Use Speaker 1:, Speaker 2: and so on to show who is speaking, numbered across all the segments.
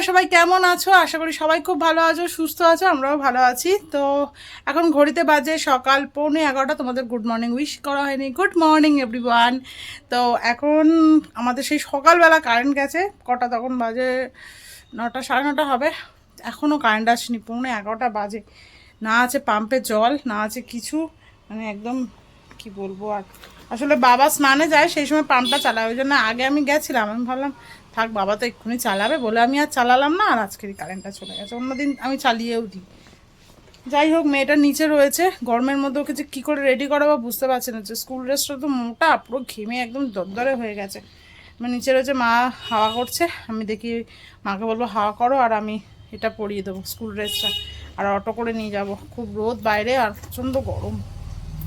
Speaker 1: তোমরা সবাই কেমন আছো? আশা করি সবাই খুব ভালো আছো, সুস্থ আছো, আমরাও ভালো আছি। তো এখন ঘড়িতে বাজে সকাল পৌনে এগারোটা, তোমাদের গুড মর্নিং উইশ করা হয়নি। গুড মর্নিং এভরিওয়ান তো এখন আমাদের সেই সকালবেলা কারেন্ট গেছে, কটা তখন বাজে? নটা, সাড়ে নটা হবে। এখনও কারেন্ট আসেনি, পৌনে এগারোটা বাজে। না আছে পাম্পে জল, না আছে কিছু। মানে একদম কি বলব আর। আসলে বাবা স্নানে যায়, সেই সময় পাম্পটা চালায়, ওই জন্য আগে আমি গেছিলাম। আমি ভাবলাম থাক, বাবা তো এক্ষুনি চালাবে বলে আমি আর চালালাম না, আর আজকেরই কারেন্টটা চলে গেছে। অন্যদিন আমি চালিয়েও দিই যাই হোক, মেয়েটা নিচে রয়েছে, গরমের মধ্যে ওকে যে কী করে রেডি করাবো বুঝতে পারছি না। যে স্কুল ড্রেসটা তো মোটা, পুরো ঘেমে একদম দরদরে হয়ে গেছে। মানে নিচে রয়েছে, মা হাওয়া করছে। আমি দেখি মাকে বলব, হাওয়া করো, আর আমি এটা পরিয়ে দেবো স্কুল ড্রেসটা আর অটো করে নিয়ে যাব। খুব রোদ বাইরে, আর প্রচণ্ড গরম।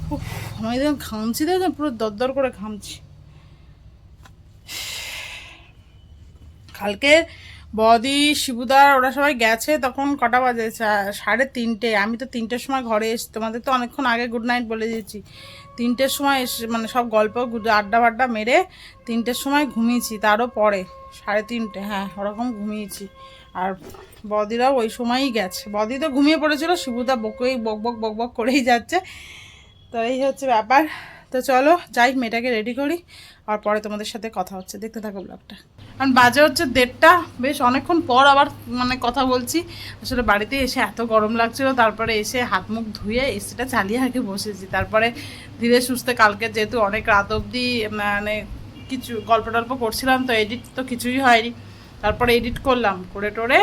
Speaker 1: খুব আমি দেখুন ঘামছি দেখুন পুরো দরদর করে ঘামছি। কালকে বদি শিবুদার ওরা সবাই গেছে, তখন কটা বাজে? সাড়ে তিনটে। আমি তো তিনটের সময় ঘরে এসে, তোমাদের তো অনেকক্ষণ আগে গুড নাইট বলে দিয়েছি। তিনটের সময় এসে মানে সব গল্প আড্ডা বাড্ডা মেরে তিনটের সময় ঘুমিয়েছি, তারও পরে, সাড়ে তিনটে হ্যাঁ ওরকম ঘুমিয়েছি। আর বদিরাও ওই সময়ই গেছে। বদি তো ঘুমিয়ে পড়েছিল, শিবুদা বকেই, বক বক বক বক করেই যাচ্ছে। তো এই হচ্ছে ব্যাপার। তো চলো, যাই, মেয়েটাকে রেডি করি, আর পরে তোমাদের সাথে কথা হচ্ছে। দেখতে থাকো ব্লগটা কারণ বাজে হচ্ছে দেড়টা, বেশ অনেকক্ষণ পর আবার মানে কথা বলছি। আসলে বাড়িতে এসে এত গরম লাগছিল, তারপরে এসে হাত মুখ ধুয়ে এসিটা চালিয়ে আগে বসেছি। তারপরে ধীরে সুস্থে কালকে যেহেতু অনেক রাত অবধি মানে কিছু গল্প টল্প করছিলাম, তো এডিট তো কিছুই হয়নি। তারপরে এডিট করলাম, করে টোরে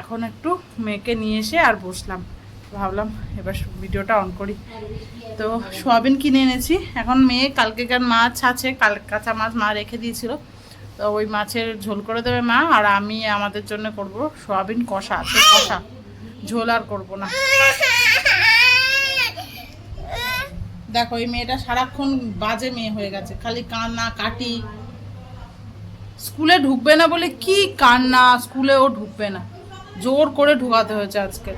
Speaker 1: এখন একটু মেয়েকে নিয়ে এসে আর বসলাম। ভাবলাম এবার ভিডিওটা অন করি। তো সোয়াবিন কিনে এনেছি। এখন মেয়ে কালকেকার মাছ আছে, কাল কাঁচা মাছ মা রেখে দিয়েছিল। তো ওই মাছের ঝোল করে দেবে মা, আর আমি আমাদের জন্য করব সোয়াবিন কষা আছে কষা। ঝোল আর করব না। দেখো, এই মেয়েটা সারাক্ষণ বাজে মেয়ে হয়ে গেছে, খালি কান্না, কাটি। স্কুলে ঢুকবে না বলে কি কান্না, স্কুলে ও ঢুকবে না। জোর করে ঢুকাতে হয়েছে আজকে।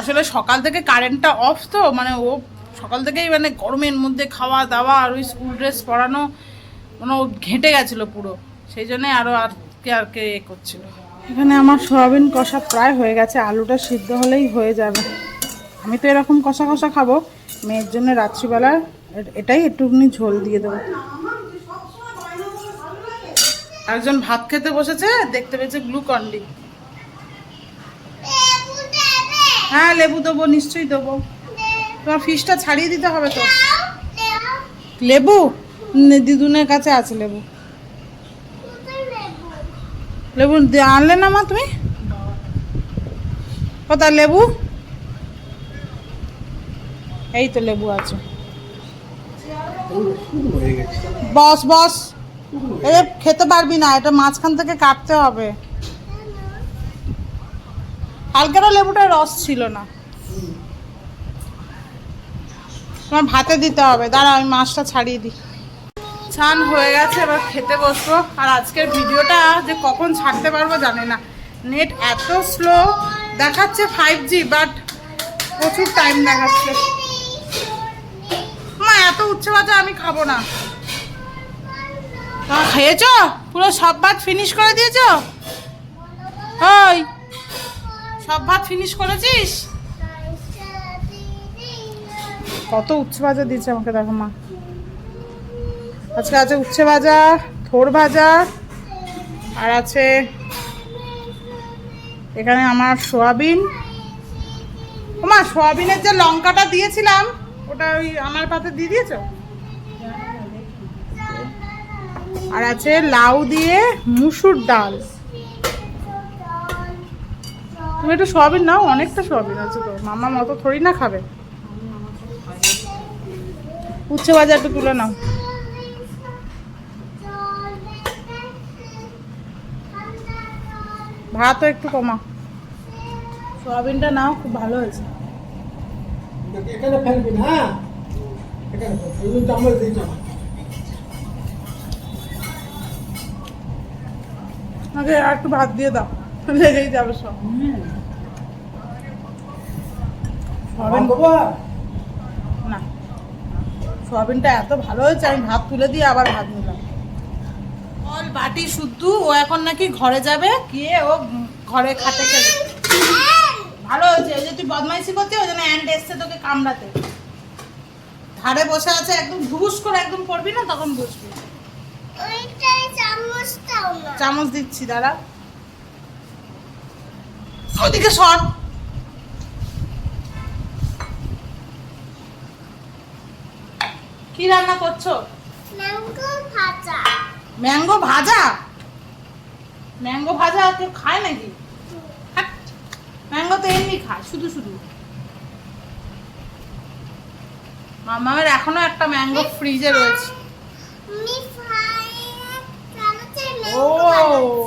Speaker 1: আসলে সকাল থেকে কারেন্টটা অফ তো মানে ও সকাল থেকেই মানে গরমের মধ্যে খাওয়া দাওয়া আর ওই স্কুল ড্রেস পরানো মানে ও ঘেঁটে গেছিল পুরো। সেই জন্যে আরও আর কে আর কে এ করছিল। এখানে আমার সয়াবিন কষা প্রায় হয়ে গেছে আলুটা সিদ্ধ হলেই হয়ে যাবে। আমি তো এরকম কষা কষা খাব মেয়ের জন্য রাত্রিবেলা এটাই একটুখানি ঝোল দিয়ে দেবো। একজন ভাত খেতে বসেছে দেখতে পেয়েছে গ্লুকন ডি। হ্যাঁ লেবু দেবো নিশ্চয়ই দেবো। তোমার ফিসটা ছাড়িয়ে দিতে হবে তো। লেবু? দিদুনের কাছে আছে লেবু। লেবু আনলে না মা তুমি? কোথায় লেবু? এই তো লেবু আছে। বস বস। এটা খেতে পারবি না, এটা মাঝখান থেকে কাটতে হবে। কালকেরও লেবুটার রস ছিল না। তোমার ভাতে দিতে হবে। দাঁড়া, আমি মাছটা ছাড়িয়ে দিই। ছান হয়ে গেছে, এবার খেতে বসবো। আর আজকের ভিডিওটা যে কখন ছাড়তে পারব জানি না। নেট এত স্লো দেখাচ্ছে ফাইভ জি বাট প্রচুর টাইম দেখাচ্ছে। মা, এত উচ্চ বাজে আমি খাব না। খেয়েছো? পুরো সব ভাত ফিনিশ করে দিয়েছ? ওই, সব ভাত ফিনিশ করেছিস? কত উচ্ছে বাজা দিয়েছে আমাকে দেখো মা। আজকে আছে উচ্ছে ভাজা, থোর ভাজা, আর আছে এখানে আমার সোয়াবিন। মা সোয়াবিনের যে লঙ্কাটা দিয়েছিলাম, ওটা ওই আমার পাতে দিয়ে দিয়েছ? আর আছে লাউ দিয়ে মুসুর ডাল। তুমি একটু সোয়াবিন নাও, অনেকটা সোয়াবিন আছে তো। মামা মতো থোড়ি না খাবে। উচ্ছে একটু তুলে নাও। ভাতও একটু কমা। সোয়াবিনটা নাও খুব ভালো হয়েছে।
Speaker 2: এখানে ফেলবি হ্যাঁ? এখানে চামচ দিয়ে চামচ
Speaker 1: আগে আর একটু ভাত দিয়ে দাও লেগেই যাবে সব। না। সোয়াবিনটা এত ভালো হয়েছে আমি ভাত তুলে দিয়ে আবার ভাত নিলাম। বাটি শুদ্ধ, ও এখন নাকি ঘরে যাবে। গিয়ে ও ঘরে খাতে খেলে ভালো হয়েছে ওই যে তুই বদমাইশি করতে ওই জন্য অ্যান্ড এসছে তোকে কামড়াতে। ধারে বসে আছে, একদম ঘুষ করে একদম পড়বি না, তখন
Speaker 3: না
Speaker 1: চামচ দিচ্ছি, দাঁড়া। ওদিকে সর। কি রান্না করছ?
Speaker 3: ভাজা।
Speaker 1: ম্যাঙ্গো ভাজা? ম্যাঙ্গো ভাজা কেউ খায় নাকি? ম্যাঙ্গো তো এমনি খায় শুধু শুধু। মামার এখনও একটা ম্যাঙ্গো ফ্রিজে রয়েছে। ও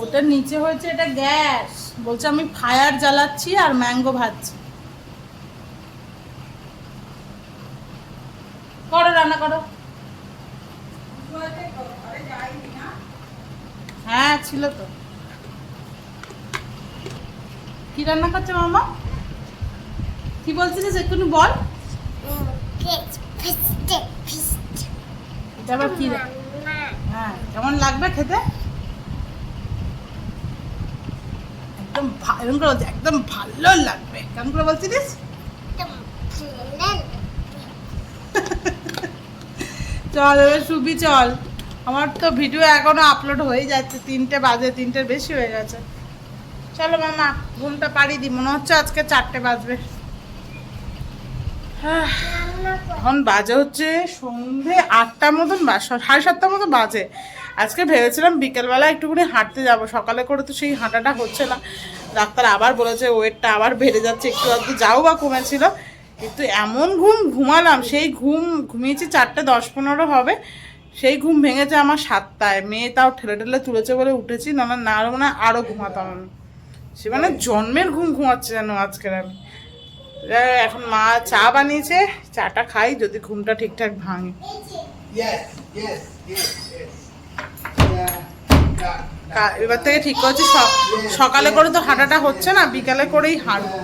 Speaker 1: ওটা নিচে হয়েছে এটা গ্যাস। বলছে আমি ফায়ার জ্বালাচ্ছি আর ম্যাঙ্গো ভাজছি। করো রান্না করো। হ্যাঁ ছিল তো। কি রান্না করছে মামা? কি বলছিস একটু বল? এটা আবার কি হ্যাঁ কেমন লাগবে খেতে? একদম এরকম করে বলছি, একদম ভালো লাগবে। কেমন করে
Speaker 3: ভালো
Speaker 1: চল এবার শুবি চল। আমার তো ভিডিও এখনও আপলোড হয়ে যাচ্ছে, তিনটে বাজে, তিনটের বেশি হয়ে গেছে। চলো মামা, ঘুমটা পাড়ি দি মনে হচ্ছে আজকে চারটে বাজবে। এখন বাজে হচ্ছে সন্ধে আটটার মতন সাড়ে সাতটার মতো বাজে। আজকে ভেবেছিলাম বিকেলবেলা একটুখানি হাঁটতে যাব, সকালে করে তো সেই হাঁটাটা হচ্ছে না। ডাক্তার আবার বলেছে, ওয়েটটা আবার বেড়ে যাচ্ছে, একটু আধটু যাও বা কমেছিল। কিন্তু এমন ঘুম ঘুমালাম, সেই ঘুম ঘুমিয়েছি চারটে দশ পনেরো হবে। সেই ঘুম ভেঙেছে আমার সাতটায়। মেয়ে তাও ঠেলে ঠেলে তুলেছে বলে উঠেছি না না আরও মানে আরও ঘুমাতাম আমি। সে মানে জন্মের ঘুম ঘুমাচ্ছে যেন আজকের আমি। এখন মা চা বানিয়েছে চাটা খাই যদি ঘুমটা ঠিকঠাক ভাঙে। এবার থেকে ঠিক করছি সকালে করে তো হাঁটাটা হচ্ছে না বিকালে করেই হাঁটবো।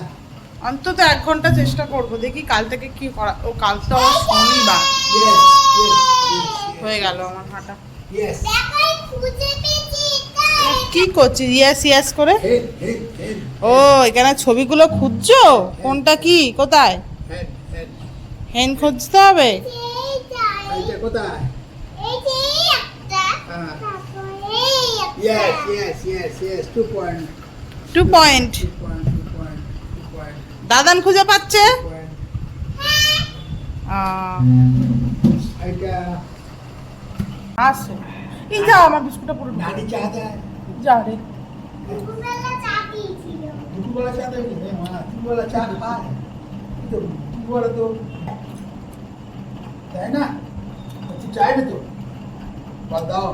Speaker 1: অন্তত এক ঘণ্টা চেষ্টা করব দেখি কাল থেকে কি করা ও কাল তো আমার শনিবার। হয়ে গেল আমার হাঁটা। কি করছিস? ইয়াস ইয়াস করে?
Speaker 2: Head, head, head,
Speaker 1: ও এখানে ছবিগুলো খুঁজছো? কোনটা কি? কোথায়?
Speaker 2: Head, head.
Speaker 1: হেন খুঁজতে হবে?
Speaker 2: হ্যাঁ।
Speaker 1: Two point
Speaker 2: two point, two point, two point,
Speaker 1: দাদান খুঁজে পাচ্ছে? আছে এই যাও আমার বিস্কুটটা পুরো
Speaker 2: নানি চা দেয়।
Speaker 1: যা রে।
Speaker 3: দুপুরবেলা চা দিয়েছিল।
Speaker 2: দুপুরবেলা চা দেয় রে মা। দুপুরবেলা চা খায়। কিন্তু দুপুরবেলা তো তাই না। তুই চাইবে তো। বা দাও।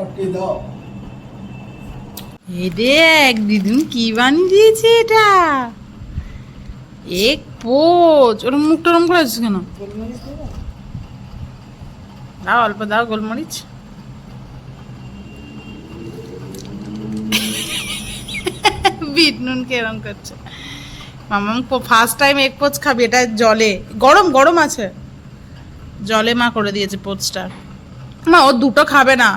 Speaker 2: অটকে দাও?
Speaker 1: এ দেখ দিদুন কি বানিয়ে দিয়েছে এটা? এক পোচ ওর মুখটা ওরম করে আছিস কেন? দাও অল্প দাও গোলমরিচ। বিট নুন কেরম করছে। মামাম ফার্স্ট টাইম এক পোচ খাবি এটা জলে। গরম গরম আছে। জলে মা করে দিয়েছে পোচটা মা ও দুটো খাবে না।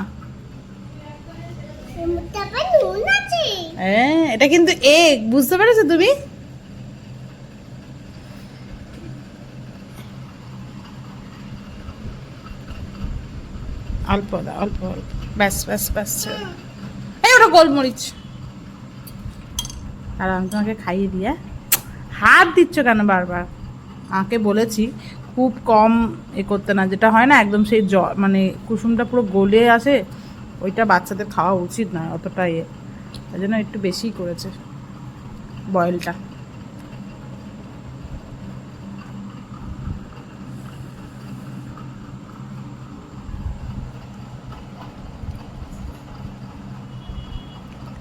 Speaker 1: হ্যাঁ এটা কিন্তু এগ বুঝতে পেরেছ তুমি? অল্প দাও অল্প অল্প। ব্যাস ব্যাস ব্যাস এই ওটা গোলমরিচ। আর আমি তোমাকে খাইয়ে দিয়ে হাত দিচ্ছ কেন বারবার? আমাকে বলেছি খুব কম এ করতে না যেটা হয় না একদম সেই জ মানে কুসুমটা পুরো গলে আসে ওইটা বাচ্চাদের খাওয়া উচিত নয় অতটা ইয়ে। তাই জন্য একটু বেশিই করেছে বয়েলটা।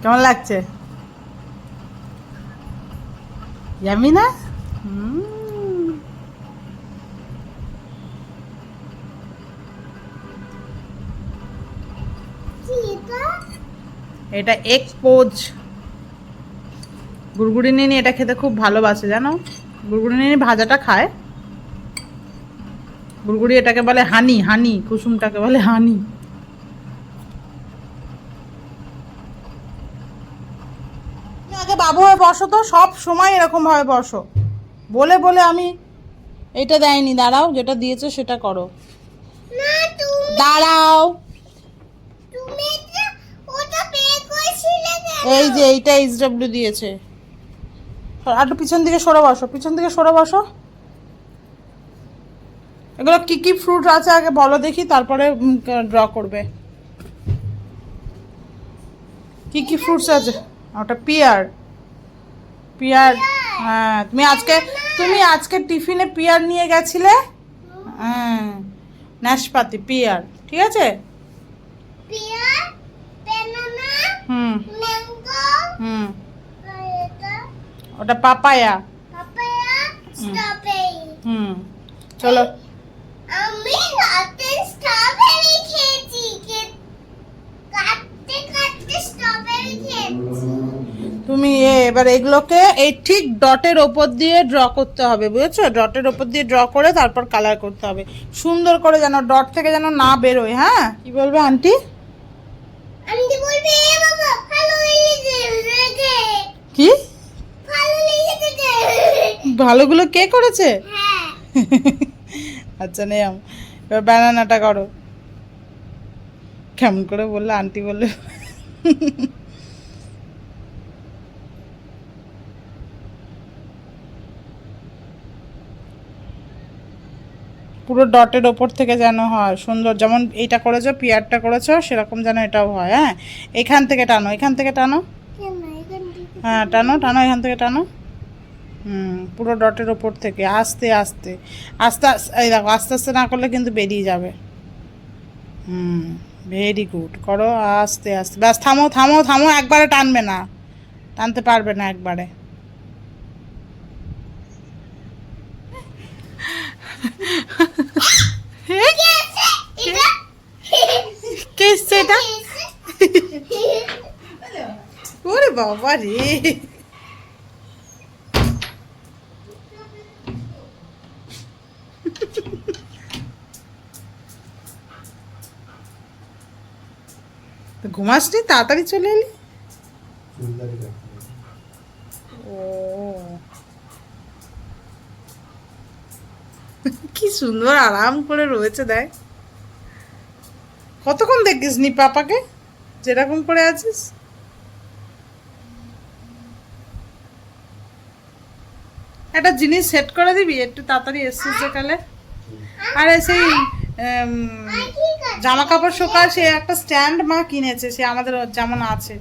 Speaker 1: কেমন লাগছে? ইয়ামি না?
Speaker 3: এটা
Speaker 1: এটা এক পোজ গুড়গুড়ি নিনি এটা খেতে খুব ভালোবাসে জানো? গুড়গুড়ি নিনি ভাজাটা খায়। গুড়গুড়ি এটাকে বলে হানি হানি কুসুমটাকে বলে হানি। বাবু হয়ে বসো তো সব সময় এরকম ভাবে বসো। বলে বলে আমি এটা দেয়নি দাঁড়াও যেটা দিয়েছে সেটা করো। দাঁড়াও? এই যে এইটা এইচ ডাব্লিউ দিয়েছে। আর একটু পিছন দিকে সরে বসো পিছন দিকে সরে বসো। এগুলো কি কি ফ্রুট আছে আগে বলো দেখি তারপরে ড্র করবে। কি কি ফ্রুটস আছে? ওটা পিয়ার পিয়ার হ্যাঁ তুমি আজকে তুমি আজকে টিফিনে পিয়ার নিয়ে গেছিলে? হ্যাঁ নাশপাতি পিয়ার ঠিক আছে? হুম। হুম। ওটা পাপায়া। হুম। চলো।
Speaker 3: আমি রাতে স্ট্রবেরি খেয়েছি কাটতে কাটতে স্ট্রবেরি খেয়েছি।
Speaker 1: তুমি এবার এগুলোকে এই ঠিক ডটের ওপর দিয়ে ড্র করতে হবে বুঝেছ? ডটের ওপর দিয়ে ড্র করে তারপর কালার করতে হবে। সুন্দর করে যেন ডট থেকে যেন না বেরোয় হ্যাঁ? কি বলবে আন্টি কি? ভালোগুলো কে করেছে?
Speaker 3: হ্যাঁ।
Speaker 1: আচ্ছা নেয়াম। এবার ব্যানানাটা করো। কেমন করে বললে আন্টি বললে? পুরো ডটের ওপর থেকে যেন হয়, সুন্দর। যেমন এইটা করেছ, পিয়ারটা করেছ, সেরকম যেন এটাও হয় হ্যাঁ? এখান থেকে টানো, এখান থেকে টানো। হ্যাঁ টানো টানো, এখান থেকে টানো। হুম, পুরো ডটের ওপর থেকে, আস্তে আস্তে। আস্তে আস্তে, এই দেখো, আস্তে আস্তে না করলে কিন্তু বেরিয়ে যাবে। হুম ভেরি গুড করো, আস্তে আস্তে। ব্যাস, থামো থামো থামো, একবারে টানবে না। টানতে পারবে না একবারে
Speaker 3: এটা
Speaker 1: কে এসছে এটা ওরে বাবা রে ঘুমাসনি তাড়াতাড়ি চলে এলি ও কি সুন্দর আরাম করে রয়েছে, দেখ। কতক্ষণ দেখিস নি পাপাকে? যেরকম করে আছিস। একটা জিনিস সেট করে দিবি, একটু তাড়াতাড়ি এসছিস যেকালে আরে সেই জামা কাপড় শোকার সে একটা স্ট্যান্ড মা কিনেছে, সে আমাদের যেমন আছে।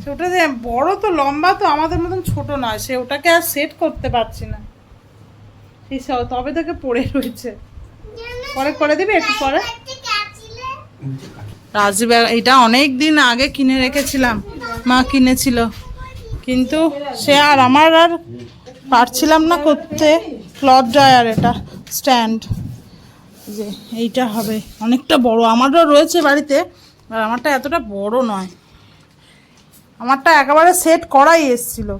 Speaker 1: সে ওটা যে বড় তো, লম্বা তো, আমাদের মতন ছোট নয়, সে ওটাকে আর সেট করতে পারছি না। তবে থেকে পড়ে রয়েছে। পরে করে দিবি একটু পরে? রাজীব এটা অনেক দিন আগে কিনে রেখেছিলাম, মা কিনেছিল। কিন্তু সে আর আমার আর পারছিলাম না করতে, ক্লথ ড্রায়ার এটা, স্ট্যান্ড। যে এইটা হবে, অনেকটা বড়। আমারও রয়েছে বাড়িতে, আর আমারটা এতটা বড় নয়। আমারটা একেবারে সেট করাই এসছিল।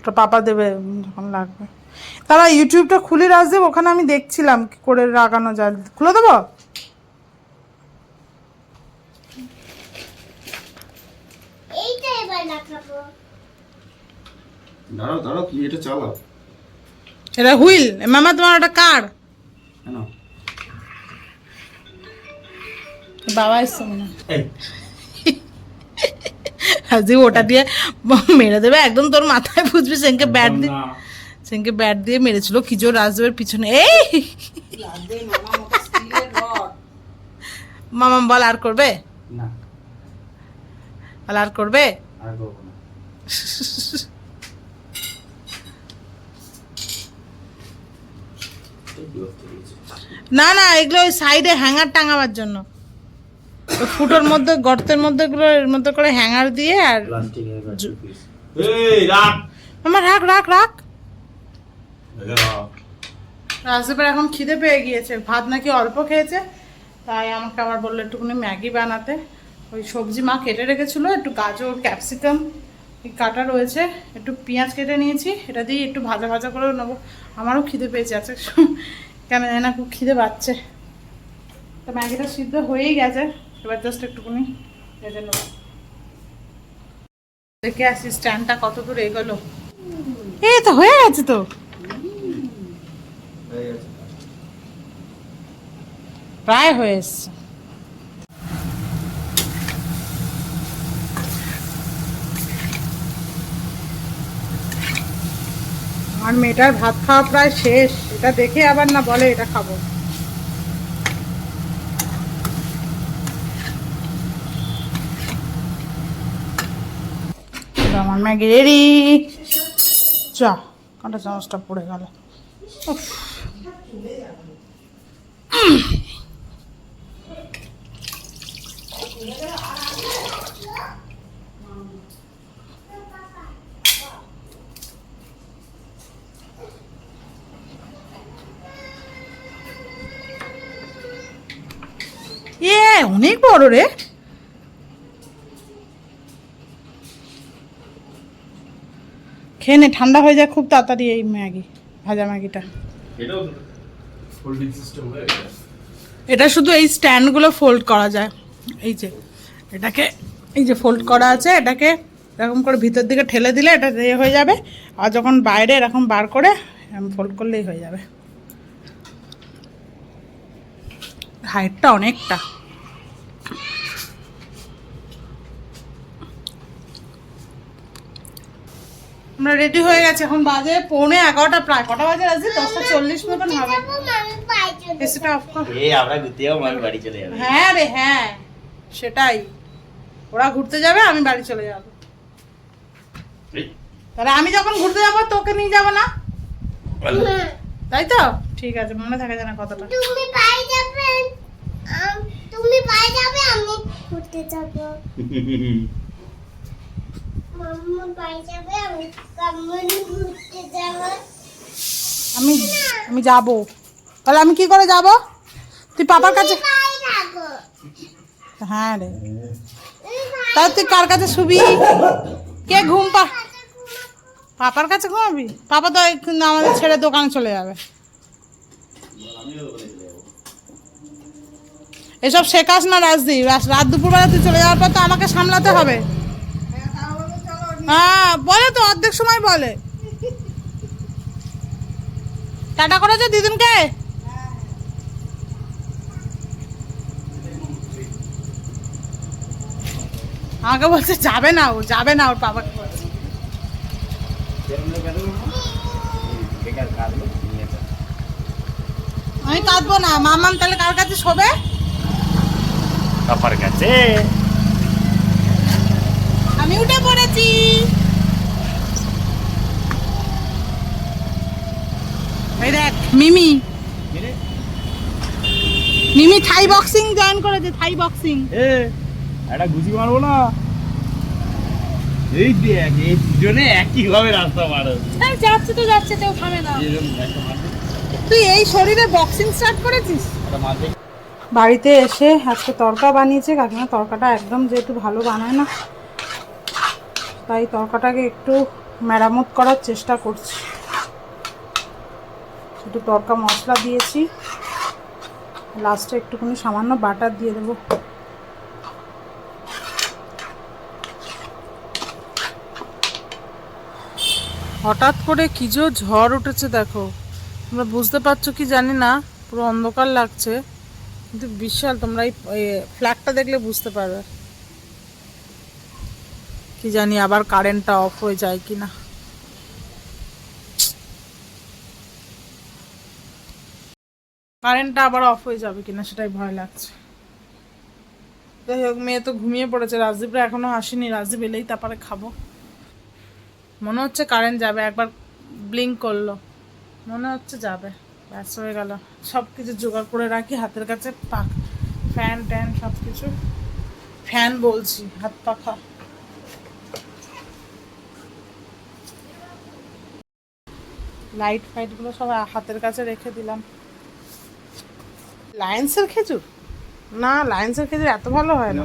Speaker 1: ওটা পাপা দেবে যখন লাগবে। তারা ইউটিউবটা খুলে রাখদেব ওখানে আমি দেখছিলাম কি করে লাগানো যায়। খুলে দেবো?
Speaker 4: দাঁড়াও দাঁড়াও তুমি এটা চালাও।
Speaker 1: এটা হুইল। মামা তোমার ওটা কার? বাবা এসছে মনে হয়। আজকে ওটা দিয়ে মেরে দেবে। একদম তোর মাথায় বুঝবি সেনকে ব্যাট দিয়ে সেনকে ব্যাট দিয়ে মেরেছিল। কি জোর রাজদেবের পিছনে। এই! মামা বল আর করবে?
Speaker 4: না।
Speaker 1: বল আর করবে?
Speaker 4: না।
Speaker 1: না না এগুলো ওই সাইডে হ্যাঙ্গার টাঙাবার জন্য। ফুটোর মধ্যে গর্তের মধ্যে গুলো এর মধ্যে করে হ্যাঙ্গার দিয়ে আর।
Speaker 4: এই রাখ!
Speaker 1: রাখ রাখ। রাজদীপের এখন খিদে পেয়ে গিয়েছে। ভাত নাকি অল্প খেয়েছে তাই আমাকে আবার বলল একটুখানি ম্যাগি বানাতে। ওই সবজি মা কেটে রেখেছিল একটু গাজর ক্যাপসিকাম কাটা রয়েছে একটু পেঁয়াজ কেটে নিয়েছি এটা দিয়ে একটু ভাজা ভাজা করে নেব। আমারও খিদে পেয়েছে আছে কেন জানি না খুব খিদে পাচ্ছে। তো ম্যাগিটা সিদ্ধ হয়েই গেছে। এবার জাস্ট একটুখানি ভেজে নেব। দেখে আসি স্ট্যান্ডটা কত দূর এগোলো? এই তো হয়ে গেছে তো। প্রায় হয়ে এসছে। আমার মেয়েটার ভাত খাওয়া প্রায় শেষ। এটা দেখে আবার না বলে এটা খাব। Maggi ready. চ কাঁটা চামচটা পড়ে গেল। অনেক বড় রে। খেয়ে নে ঠান্ডা হয়ে যায় খুব তাড়াতাড়ি এই ম্যাগি ভাজা ম্যাগিটা। এটা শুধু এই স্ট্যান্ডগুলো ফোল্ড করা যায়। এই যে এটাকে এই যে ফোল্ড করা আছে এটাকে এরকম করে ভিতর দিকে ঠেলে দিলে এটা ইয়ে হয়ে যাবে। আর যখন বাইরে এরকম বার করে ফোল্ড করলেই হয়ে যাবে। হাইটটা অনেকটা। আমরা রেডি হয়ে গেছে। এখন বাজে পৌনে এগারোটা প্রায় কটা বাজে আছে দশটা চল্লিশ মতন হবে।
Speaker 3: আমি
Speaker 1: এসিটা অফ কর।
Speaker 5: আমরা ঘুরতে যাব আমি বাড়ি চলে যাব।
Speaker 1: হ্যাঁ রে হ্যাঁ সেটাই। ওরা ঘুরতে যাবে আমি বাড়ি চলে যাব। তাহলে আমি যখন ঘুরতে যাব তোকে নিয়ে যাব না? তাই তো? ঠিক আছে মনে থাকে জানা কথাটা।
Speaker 3: তুমি পাই যাবে তুমি পাই যাবে আমি ঘুরতে যাবে। আমি
Speaker 1: আমি যাব। তাহলে আমি কি করে যাব? তুই পাপার কাছে হ্যাঁ রে। তাহলে তুই কার কাছে শুবি? কে ঘুম পা পাপার কাছে ঘুমাবি। পাপা তো আমাদের ছেড়ে দোকানে চলে যাবে। এসব শেখাস না রাজদীপ। রাত রাত দুপুরবেলা তুই চলে যাওয়ার পর তো আমাকে সামলাতে হবে। হ্যাঁ বলে তো অর্ধেক সময় বলে। টাটা করেছে দিদুনকে? আমাকে বলছে যাবে না ও যাবে না ওর বাবাকে বলছে। আমি কাঁদবো না। মামাম তাহলে কার কাছে শোবে?
Speaker 5: পাপার কাছে।
Speaker 1: আমি উঠে পড়েছি এই দেখ Mimi. Mimi Thai boxing join করেছে থাই বক্সিং।
Speaker 5: এ একটা গুজি মারবো না? এই দেখ এই দুজনে একই ভাবে রাস্তা মারো
Speaker 1: যাচ্ছে তো যাচ্ছে কেউ থামে না। তুই এই শরীরে বক্সিং স্টার্ট করেছিস? বাড়িতে এসে আজকে তরকা বানিয়েছে কাকিমা তরকাটা একদম যেহেতু ভালো বানায় না তাই তরকাটাকে একটু মেরামত করার চেষ্টা করছি। একটু তরকা মশলা দিয়েছি। লাস্টে একটুখানি সামান্য বাটার দিয়ে দেবো। হঠাৎ করে কি যে ঝড় উঠেছে দেখো। তোমরা বুঝতে পারছ কি জানি না, পুরো অন্ধকার লাগছে। কিন্তু বিশাল, তোমরা এই ফ্ল্যাগটা দেখলে বুঝতে পারবে। কি জানি আবার কারেন্টটা অফ হয়ে যায় কি না কারেন্টটা আবার অফ হয়ে যাবে কিনা সেটাই ভয় লাগছে। যাই হোক, মেয়ে তো ঘুমিয়ে পড়েছে। রাজদীপরা এখনও আসেনি। রাজদীপ এলেই তারপরে খাব। মনে হচ্ছে কারেন্ট যাবে। একবার ব্লিঙ্ক করল। মনে হচ্ছে যাবে। ব্যাস হয়ে গেল। সব কিছু জোগাড় করে রাখি। হাতের কাছে পাক। ফ্যান ট্যান সব কিছু ফ্যান বলছি, হাত পাখা। লাইট ফাইটগুলো সব হাতের কাছে রেখে দিলাম। লায়েন্সের খেজুর? না লায়েন্সের খেজুর এত ভালো হয় না।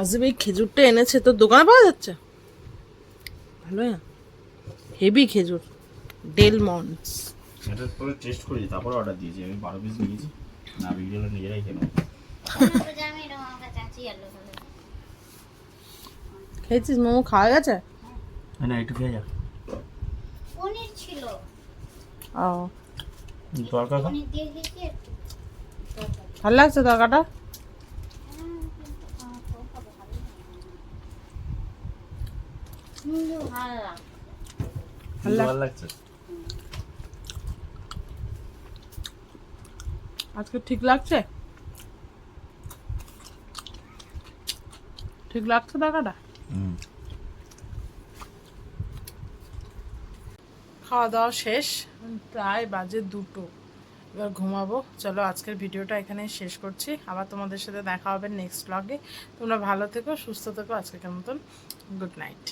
Speaker 1: আজকে এই খেজুরটা এনেছে তোর দোকানে পাওয়া যাচ্ছে? ভালো হেভি খেজুর। ডেল মন্স
Speaker 5: সেটা করে টেস্ট করেছি তারপরে অর্ডার দিয়েছি। আমি বারো পিস নিয়েছি। না হলে নিজেরাই কেন
Speaker 1: খেয়েছিস মোমো? খাওয়া গেছে?
Speaker 5: না একটু খেয়ে যা।
Speaker 3: পনির ছিল।
Speaker 1: ও।
Speaker 3: একটু
Speaker 1: ভালো লাগছে তরকাটা।
Speaker 5: ভালো লাগছে।
Speaker 1: আজকে ঠিক লাগছে? ঠিক লাগছে টাকাটা?
Speaker 5: হুম।
Speaker 1: খাওয়া দাওয়া শেষ। প্রায় বাজে দুটো। এবার ঘুমাবো। চলো আজকের ভিডিওটা এখানে শেষ করছি। আবার তোমাদের সাথে দেখা হবে নেক্সট ব্লগে তোমরা ভালো থেকো সুস্থ থেকো। আজকের মতন গুড নাইট